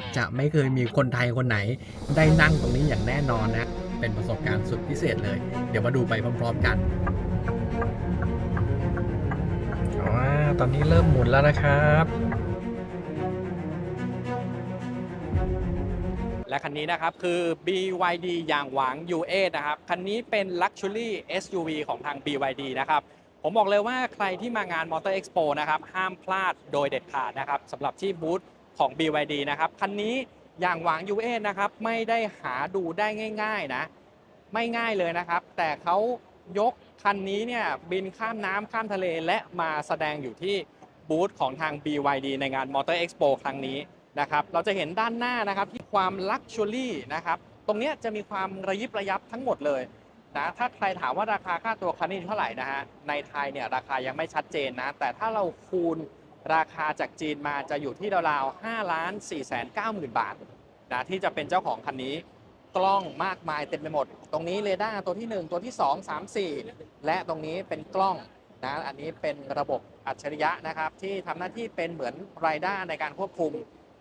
บจะไม่เคยมีคนไทยคนไหน ได้นั่งตรงนี้อย่างแน่นอนนะ เป็นประสบการณ์สุดพิเศษเลย เดี๋ยวมาดูไปพร้อมๆกันว้าตอนนี้เริ่มหมุนแล้วนะครับและคันนี้นะครับ คือ BYD อย่างหวาง U8 นะครับ คันนี้เป็น Luxury SUV ของทาง BYD นะครับ ผมบอกเลยว่าใครที่มางาน Motor Expo นะครับ ห้ามพลาดโดยเด็ดขาดนะครับสำหรับที่บูธ ของ BYD นะครับคันนี้อย่างหวาง U8 นะครับไม่ได้หาดูได้ง่าย ๆนะ ไม่ง่ายเลยนะครับ แต่เขายกคันนี้เนี่ยบินข้ามน้ำข้ามทะเลและมาแสดงอยู่ที่บูธของทาง BYD ในงาน Motor Expo ครั้งนี้นะครับเราจะเห็นด้านหน้านะครับที่ความ Luxury นะครับตรงเนี้ยจะมีความระยิบระยับทั้งหมดเลยนะถ้าใครถามว่าราคาค่าตัวคันนี้เท่าไหร่นะฮะในไทยเนี่ยราคายังไม่ชัดเจนนะแต่ถ้าเราคูณ ราคาจากจีนมาจะอยู่ที่ราวๆ5ล้าน4แสน9หมื่นบาทนะที่จะเป็นเจ้าของคันนี้กล้องมากมายเต็มไปหมด ตรงนี้เรดาร์ตัวที่ 1 ตัวที่ 2 3 4 และตรงนี้เป็นกล้องนะอันนี้เป็นระบบอัจฉริยะนะครับที่ทำหน้าที่เป็นเหมือนไรด้าในการควบคุม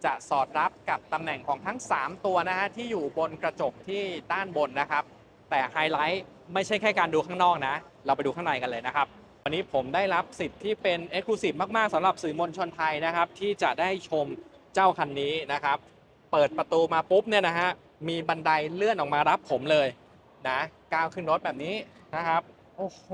จะสอดรับกับตำแหน่งของทั้ง 3 ตัวนะฮะที่อยู่บนกระจกที่ด้านบนนะครับ แต่ไฮไลท์ไม่ใช่แค่การดูข้างนอกนะ เราไปดูข้างในกันเลยนะครับ วันนี้ผมได้รับสิทธิ์ที่เป็น e x c l u s i v e มาก ๆสำหรับสื่อมวลชนไทยนะครับ ที่จะได้ชมเจ้าคันนี้นะครับ เปิดประตูมาปุ๊บเนี่ยนะฮะมีบันไดเลื่อนออกมารับผมเลยนะก้าวขึ้นรถแบบนี้นะครับ โอ้โห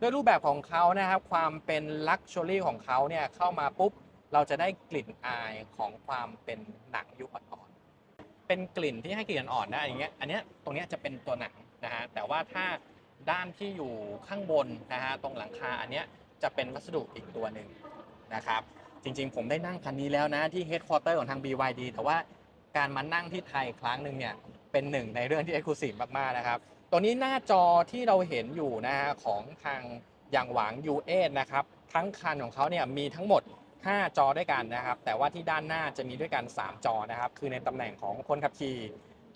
ด้วยรูปแบบของเขานะครับ ความเป็นลักชัวรี่ของเขาเนี่ยเข้ามาปุ๊บ เราจะได้กลิ่นอายของความเป็นหนังยุคอ่อนๆเป็นกลิ่นที่ให้กลิ่นอ่อนนะอย่างเงี้ยอันเนี้ยตรงเนี้ยจะเป็นตัวหนังนะฮะแต่ว่าถ้า ด้านที่อยู่ข้างบนนะฮะตรงหลังคาอันเนี้ยจะเป็นวัสดุอีกตัวหนึ่งนะครับจริง ๆ ผมได้นั่งคันนี้แล้วนะที่ Headquarter ของทาง BYD แต่ว่าการมานั่งที่ไทยครั้งหนึ่งเนี่ยเป็นหนึ่งในเรื่องที่ Exclusive มากๆนะครับตัวนี้หน้าจอที่เราเห็นอยู่นะฮะของทางอย่างหวาง U8 นะครับทั้งคันของเขาเนี่ยมีทั้งหมด 5 จอด้วยกันนะครับ แต่ว่าที่ด้านหน้าจะมีด้วยกัน 3 จอนะครับ คือในตำแหน่งของคนขับขี่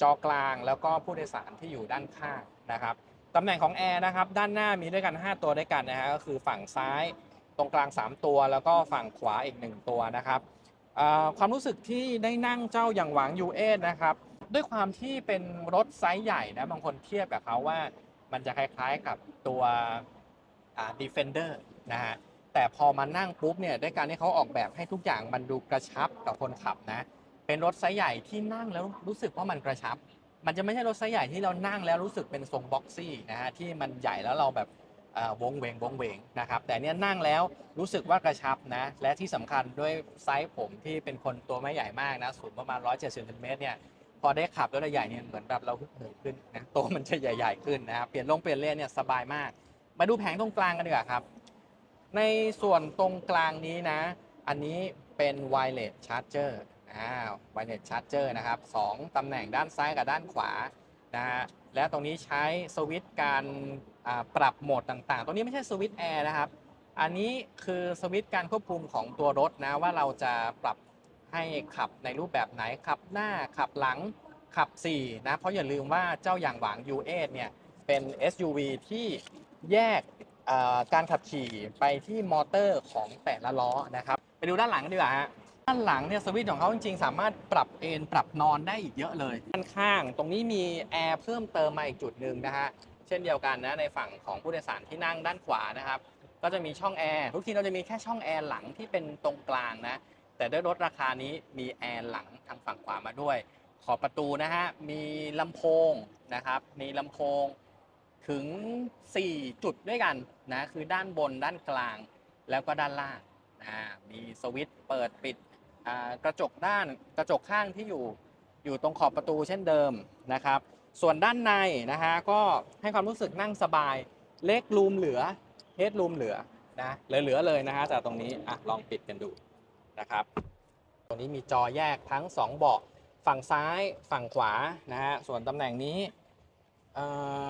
จอกลางแล้วก็ผู้โดยสารที่อยู่ด้านข้างนะครับ ตำแหน่งของแอร์นะครับด้านหน้ามีด้วยกัน 5 ตัวด้วยกันนะฮะก็คือฝั่งซ้ายตรงกลาง 3 ตัว แล้วก็ฝั่งขวาอีก 1 ตัวนะครับความรู้สึกที่ได้นั่งเจ้าอย่างหวัง U8 นะครับด้วยความที่เป็นรถไซส์ใหญ่นะบางคนเทียบกับเขาว่ามันจะคล้ายๆกับตัวอ่า Defender นะฮะแต่พอมานั่งปุ๊บเนี่ยด้วยการที่เขาออกแบบให้ทุกอย่างมันดูกระชับกับคนขับนะเป็นรถไซส์ใหญ่ที่นั่งแล้วรู้สึกว่ามันกระชับ มันจะไม่ใช่รถไซส์ใหญ่ที่เรานั่งแล้วรู้สึกเป็นทรงบ็อกซี่นะฮะที่มันใหญ่แล้วเราแบบวงเวงวงเวงนะครับแต่เนี้ยนั่งแล้วรู้สึกว่ากระชับนะและที่สำคัญด้วยไซส์ผมที่เป็นคนตัวไม่ใหญ่มากนะสูงประมาณ 170เซนติเมตรเนี่ยพอได้ขับรถใหญ่เนี่ยเหมือนแบบเราฮึกเหิมขึ้นนะตัวมันจะใหญ่ๆขึ้นนะครับเปลี่ยนลงเปลี่ยนเลนเนี่ยสบายมาก มาดูแผงตรงกลางกันดีกว่าครับ ในส่วนตรงกลางนี้นะ อันนี้เป็น wireless charger อ่า wireless charger นะครับสองตำแหน่งด้านซ้ายกับด้านขวานะฮะและตรงนี้ใช้สวิตช์การปรับโหมดต่างๆ ตรงนี้ไม่ใช่สวิตช์แอร์นะครับ อันนี้คือสวิตช์การควบคุมของตัวรถนะว่าเราจะปรับให้ขับในรูปแบบไหนขับหน้าขับหลังขับ 4 นะ เพราะอย่าลืมว่าเจ้าอย่างหวาง U8 เนี่ยเป็น SUV ที่แยกการขับขี่ไปที่มอเตอร์ของแต่ละล้อนะครับ ไปดูด้านหลังกันดีกว่าฮะานหลังเนี่ยสวิตช์ของเขาจริงๆ สามารถปรับเอนปรับนอนได้อีกเยอะเลยด้านข้างตรงนี้มีแอร์เพิ่มเติมมาอีกจุดหนึ่งนะฮะเช่นเดียวกันนะในฝั่งของผู้โดยสารที่นั่งด้านขวานะครับก็จะมีช่องแอร์ทุกทีเราจะมีแค่ช่องแอร์หลังที่เป็นตรงกลางนะแต่ด้วยรถราคานี้มีแอร์หลังทางฝั่งขวามาด้วย ขอบประตูนะฮะมีลำโพงนะครับมีลำโพงถึง 4 จุดด้วยกันนะคือด้านบนด้านกลางแล้วก็ด้านล่างนะมีสวิตช์เปิดปิด กระจกด้านกระจกข้างที่อยู่อยู่ตรงขอบประตูเช่นเดิมนะครับ ส่วนด้านในนะฮะก็ให้ความรู้สึกนั่งสบายเล็กรูมเหลือเฮดรูมเหลือนะเหลือๆเลยนะฮะแต่ตรงนี้อะลองปิดกันดูนะครับตรงนี้มีจอแยกทั้ง 2 เบาะฝั่งซ้ายฝั่งขวานะฮะส่วนตำแหน่งนี้เอ่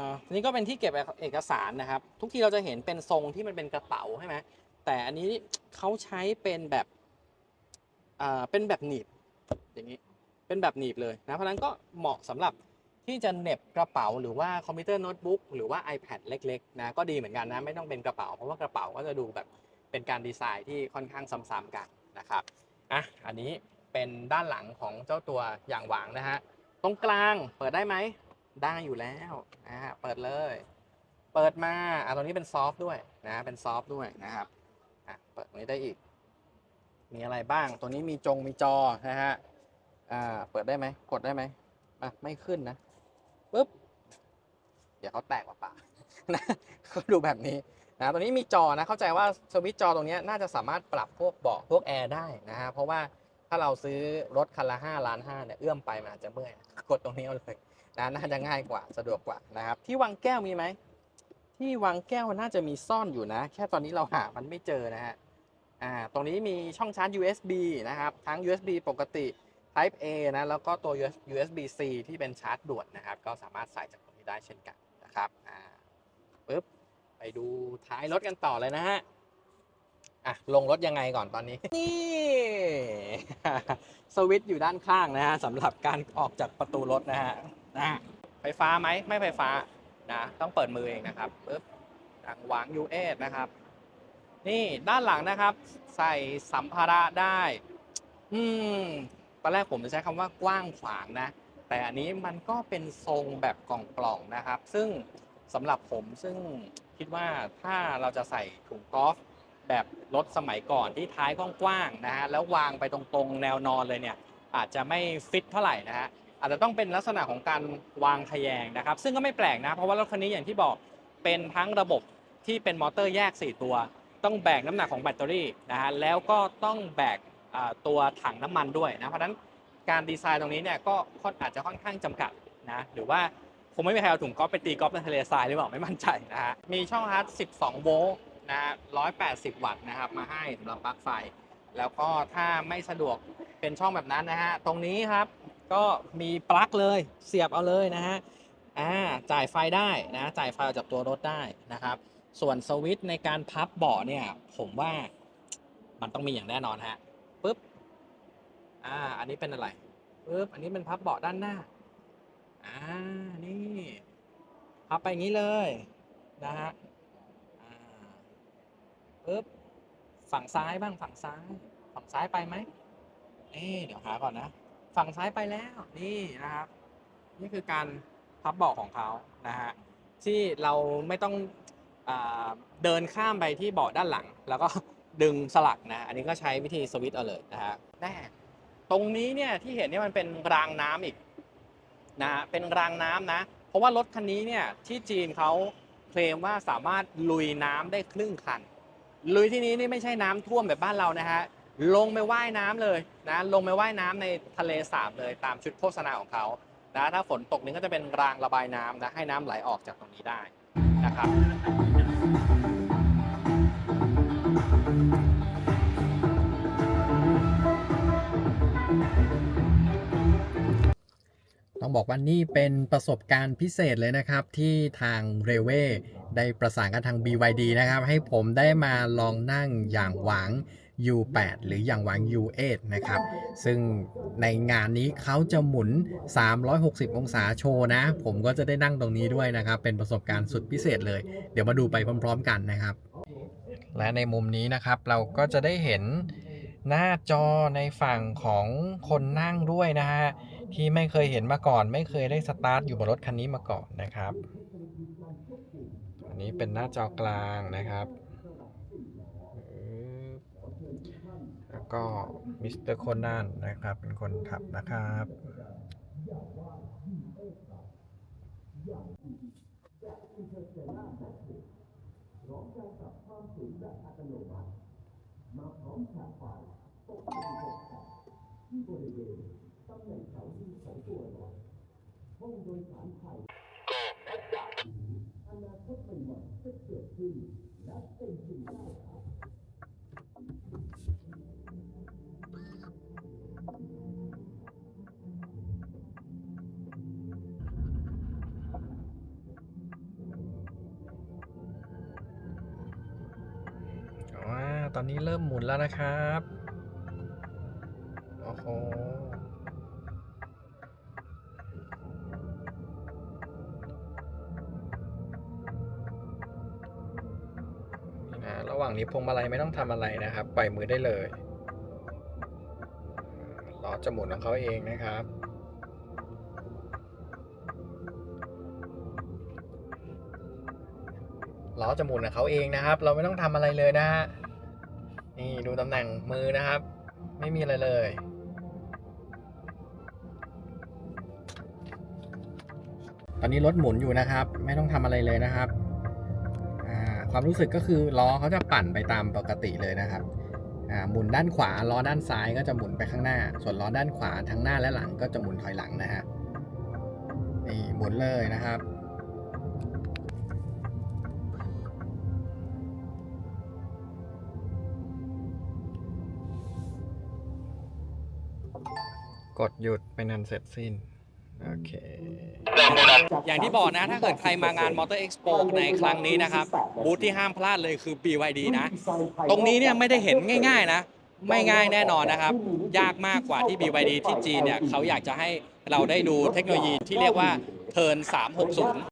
อนี่ก็เป็นที่เก็บเอกสารนะครับ ทุกทีเราจะเห็นเป็นทรงที่มันเป็นกระเป๋าใช่ไหมแต่อันนี้เขาใช้เป็นแบบ เป็นแบบหนีบอย่างนี้ เป็นแบบหนีบเลยนะ เพราะนั้นก็เหมาะสำหรับที่จะเน็บกระเป๋าหรือว่าคอมพิวเตอร์โน้ตบุ๊กหรือว่า iPad เล็กๆนะก็ดีเหมือนกันนะไม่ต้องเป็นกระเป๋า เพราะว่ากระเป๋าก็จะดูแบบเป็นการดีไซน์ที่ค่อนข้างซ้ำๆกันนะครับอะอันนี้เป็นด้านหลังของเจ้าตัวอย่างหวางนะฮะตรงกลางเปิดได้ไหมได้อยู่แล้วนะฮะเปิดเลย เปิดมาอะตรงนี้เป็นซอฟต์ด้วยนะเป็นซอฟต์ด้วยนะครับอะเปิดตรงนี้ได้อีก มีอะไรบ้าง ตัวนี้มีจงมีจอนะฮะ อ่า เปิดได้ไหม กดได้ไหมอะ ไม่ขึ้นนะปุ๊บ เดี๋ยวเขาแตกว่าป่านะเขาดูแบบนี้นะ ตัวนี้มีจอนะ เข้าใจว่าสวิตช์จอตรงนี้น่าจะสามารถปรับพวกเบาะพวกแอร์ได้นะฮะ เพราะว่าถ้าเราซื้อรถคันละ5ล้าน5เนี่ย เอื้อมไปมันอาจจะเมื่อย กดตรงนี้เอาเลยนะ น่าจะง่ายกว่า สะดวกกว่านะครับ ที่วางแก้วมีไหม ที่วางแก้วน่าจะมีซ่อนอยู่นะ แค่ตอนนี้เราหามันไม่เจอนะฮะ อ่าตรงนี้มีช่องชาร์จ USB นะครับ ทั้ง USB ปกติ Type A นะแล้วก็ตัว USB C ที่เป็นชาร์จด่วนนะครับ ก็สามารถใส่จากตรงนี้ได้เช่นกันนะครับอ่าปึ๊บไปดูท้ายรถกันต่อเลยนะฮะอะลงรถยังไงก่อนตอนนี้ นี่สวิตช์อยู่ด้านข้างนะฮะสำหรับการออกจากประตูรถนะฮะนะไฟฟ้าไหมไม่ไฟฟ้านะต้องเปิดมือเองนะครับปึ๊บดังวาง u 8นะครับ นี่ด้านหลังนะครับ ใส่สัมภาระได้ อืมตอนแรกผมจะใช้คำว่ากว้างขวางนะ แต่อันนี้มันก็เป็นทรงแบบกล่องๆนะครับ ซึ่งสำหรับผมซึ่งคิดว่าถ้าเราจะใส่ถุงกอล์ฟแบบรถสมัยก่อนที่ท้ายกว้างๆนะฮะแล้ววางไปตรงๆ แนวนอนเลยเนี่ย อาจจะไม่ฟิตเท่าไหร่นะฮะอาจจะต้องเป็นลักษณะของการวางทะแยงนะครับ ซึ่งก็ไม่แปลกนะ เพราะว่ารถคันนี้อย่างที่บอกเป็นทั้งระบบที่เป็นมอเตอร์แยก 4 ตัว ต้องแบกน้ำหนักของแบตเตอรี่นะฮะแล้วก็ต้องแบกตัวถังน้ำมันด้วยนะเพราะฉะนั้นการดีไซน์ตรงนี้เนี่ยก็ค่อนอาจจะค่อนข้างจำกัดนะหรือว่าคงไม่มีใครเอาถุงก๊อฟไปตีก๊อฟในทะเลทรายหรือเปล่าไม่มั่นใจนะฮะมีช่องชาร์จ12 โวลต์นะฮะ180 วัตต์นะครับมาให้สำหรับปลั๊กไฟ แล้วก็ถ้าไม่สะดวกเป็นช่องแบบนั้นนะฮะตรงนี้ครับก็มีปลั๊กเลยเสียบเอาเลยนะฮะอ่าจ่ายไฟได้นะจ่ายไฟออกจากตัวรถได้นะครับ ส่วนสวิตช์ในการพับเบาะเนี่ย ผมว่ามันต้องมีอย่างแน่นอนฮะปุ๊บอ่า อันนี้เป็นอะไรปุ๊บอันนี้เป็นพับเบาะด้านหน้าอ่านี่พับไปอย่างนี้เลยนะฮะอ่าปุ๊บฝั่งซ้ายบ้างฝั่งซ้าย ฝั่งซ้ายไปไหมเอ๊ะเดี๋ยวหาก่อนนะ ฝั่งซ้ายไปแล้วนี่นะครับ นี่คือการพับเบาะของเขานะฮะที่เราไม่ต้อง เดินข้ามไปที่เบาะด้านหลัง แล้วก็ดึงสลักนะ อันนี้ก็ใช้วิธีสวิตช์เอาเลยนะฮะแน่ตรงนี้เนี่ยที่เห็นเนี่ยมันเป็นรางน้ำอีกนะฮะเป็นรางน้ำนะ เพราะว่ารถคันนี้เนี่ยที่จีนเขาเคลมว่าสามารถลุยน้ำได้ครึ่งคัน ลุยที่นี้นี่ไม่ใช่น้ำท่วมแบบบ้านเรานะฮะลงไปว่ายน้ำเลยนะลงไปว่ายน้ำในทะเลสาบเลยตามชุดโฆษณาของเขานะถ้าฝนตกนี่ก็จะเป็นรางระบายน้ำนะให้น้ำไหลออกจากตรงนี้ได้นะครับ ต้องบอกว่านี่เป็นประสบการณ์พิเศษเลยนะครับ ที่ทางเรเวได้ประสานกับทาง BYD นะครับ ให้ผมได้มาลองนั่งอย่างหวัง U8 หรืออย่างหวัง U8 นะครับ ซึ่งในงานนี้เขาจะหมุน 360 องศาโชว์นะ ผมก็จะได้นั่งตรงนี้ด้วยนะครับ เป็นประสบการณ์สุดพิเศษเลย เดี๋ยวมาดูไปพร้อม ๆ กันนะครับ และในมุมนี้นะครับเราก็จะได้เห็นหน้าจอในฝั่งของคนนั่งด้วยนะฮะ ที่ไม่เคยเห็นมาก่อน ไม่เคยได้สตาร์ทอยู่บนรถคันนี้มาก่อนนะครับอันนี้เป็นหน้าจอกลางนะครับแล้วก็มิสเตอร์โคนันนะครับ เป็นคนขับนะครับว้าว ตอนนี้เริ่มหมุนแล้วนะครับ โอ้โหนี่นะระหว่า งนี้พวงมาลัยไม่ต้องทำอะไรนะครับ ปล่อยมือได้เลยรอจะหมุนของเขาเองนะครับ ล้อจะหมุนของเขาเองนะครับ เราไม่ต้องทำอะไรเลยนะฮะ นี่ดูตำแหน่งมือนะครับ ไม่มีอะไรเลยตอนนี้รถหมุนอยู่นะครับ ไม่ต้องทำอะไรเลยนะครับ ความรู้สึกก็คือล้อเขาจะปั่นไปตามปกติเลยนะครับหมุนด้านขวาล้อด้านซ้ายก็จะหมุนไปข้างหน้า ส่วนล้อด้านขวาทั้งหน้าและหลังก็จะหมุนถอยหลังนะฮะนี่หมุนเลยนะครับกดหยุดเป็นอันเสร็จสิ้น โอเคอย่างที่บอกนะถ้าเกิดใครมางาน Motor Expo ในครั้งนี้นะครับ บูธที่ห้ามพลาดเลยคือ BYD นะ ตรงนี้เนี่ยไม่ได้เห็นง่ายๆนะ ไม่ง่ายแน่นอนนะครับ ยากมากกว่าที่ BYD ที่จีนเนี่ยเขาอยากจะให้เราได้ดูเทคโนโลยีที่เรียกว่า Turn 360